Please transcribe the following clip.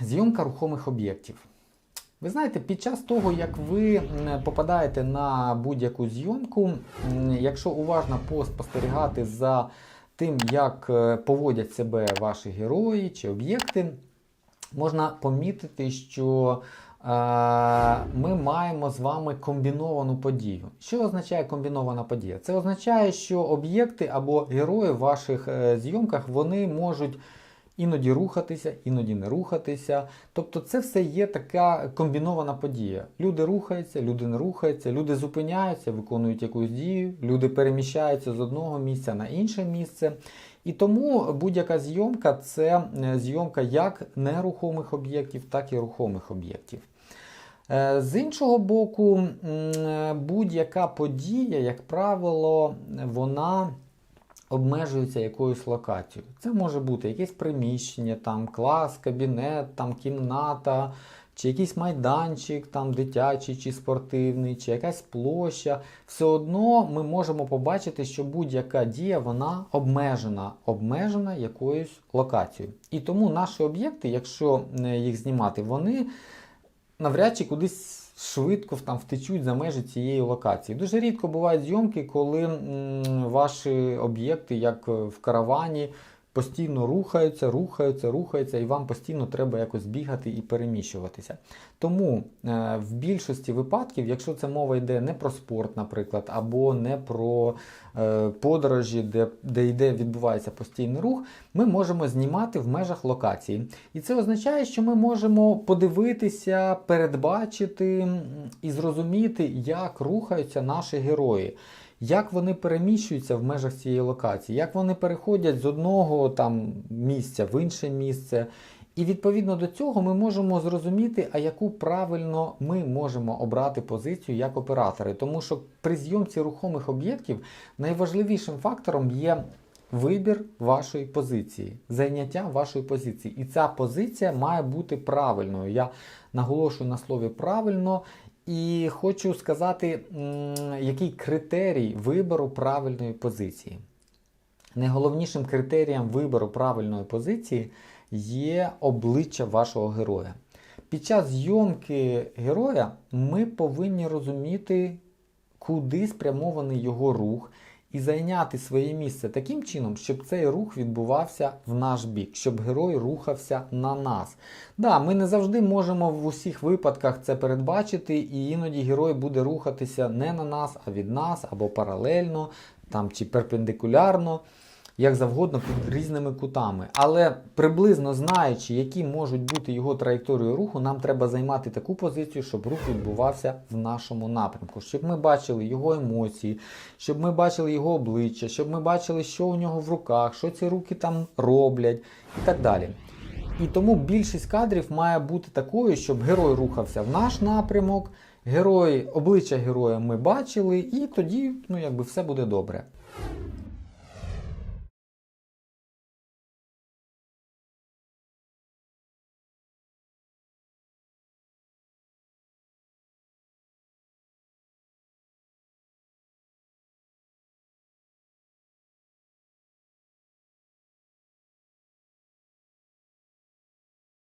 Зйомка рухомих об'єктів. Ви знаєте, під час того, як ви попадаєте на будь-яку зйомку, якщо уважно поспостерігати за тим, як е, поводять себе ваші герої чи об'єкти, можна помітити, що е, ми маємо з вами комбіновану подію. Що означає комбінована подія? Це означає, що об'єкти або герої в ваших е, зйомках вони можуть іноді рухатися, іноді не рухатися. Тобто це все є така комбінована подія. Люди рухаються, люди не рухаються, люди зупиняються, виконують якусь дію, люди переміщаються з одного місця на інше місце. І тому будь-яка зйомка це е, зйомка як нерухомих об'єктів, так і рухомих об'єктів. Е, З іншого боку, е, будь-яка подія, як правило, вона обмежується якоюсь локацією. Це може бути якесь приміщення, там клас, кабінет, там кімната, чи якийсь майданчик, там дитячий чи спортивний, чи якась площа. Все одно ми можемо побачити, що будь-яка дія вона обмежена, обмежена якоюсь локацією. І тому наші об'єкти, якщо е, їх знімати, вони навряд чи кудись швидко там втечуть за межі цієї локації. Дуже рідко бувають зйомки, коли м, ваші об'єкти, як в каравані, постійно рухаються, рухаються, рухаються, і вам постійно треба якось бігати і переміщуватися. Тому е, в більшості випадків, якщо це мова йде не про спорт, наприклад, або не про е, подорожі, де, де йде, відбувається постійний рух, ми можемо знімати в межах локації. І це означає, що ми можемо подивитися, передбачити і зрозуміти, як рухаються наші герої. Як вони переміщуються в межах цієї локації, як вони переходять з одного там місця в інше місце. І відповідно до цього ми можемо зрозуміти, а яку правильно ми можемо обрати позицію як оператори. Тому що при зйомці рухомих об'єктів найважливішим фактором є вибір вашої позиції, зайняття вашої позиції. І ця позиція має бути правильною. Я наголошую на слові правильно. І хочу сказати, який критерій вибору правильної позиції. Найголовнішим критерієм вибору правильної позиції є обличчя вашого героя. Під час зйомки героя ми повинні розуміти, куди спрямований його рух, і зайняти своє місце таким чином, щоб цей рух відбувався в наш бік, щоб герой рухався на нас. Да, ми не завжди можемо в усіх випадках це передбачити, і іноді герой буде рухатися не на нас, а від нас, або паралельно, там чи перпендикулярно. Як завгодно під різними кутами. Але приблизно знаючи, які можуть бути його траєкторії руху, нам треба займати таку позицію, щоб рух відбувався в нашому напрямку, щоб ми бачили його емоції, щоб ми бачили його обличчя, щоб ми бачили, що у нього в руках, що ці руки там роблять і так далі. І тому більшість кадрів має бути такою, щоб герой рухався в наш напрямок, герой, обличчя героя ми бачили, і тоді ну, якби все буде добре.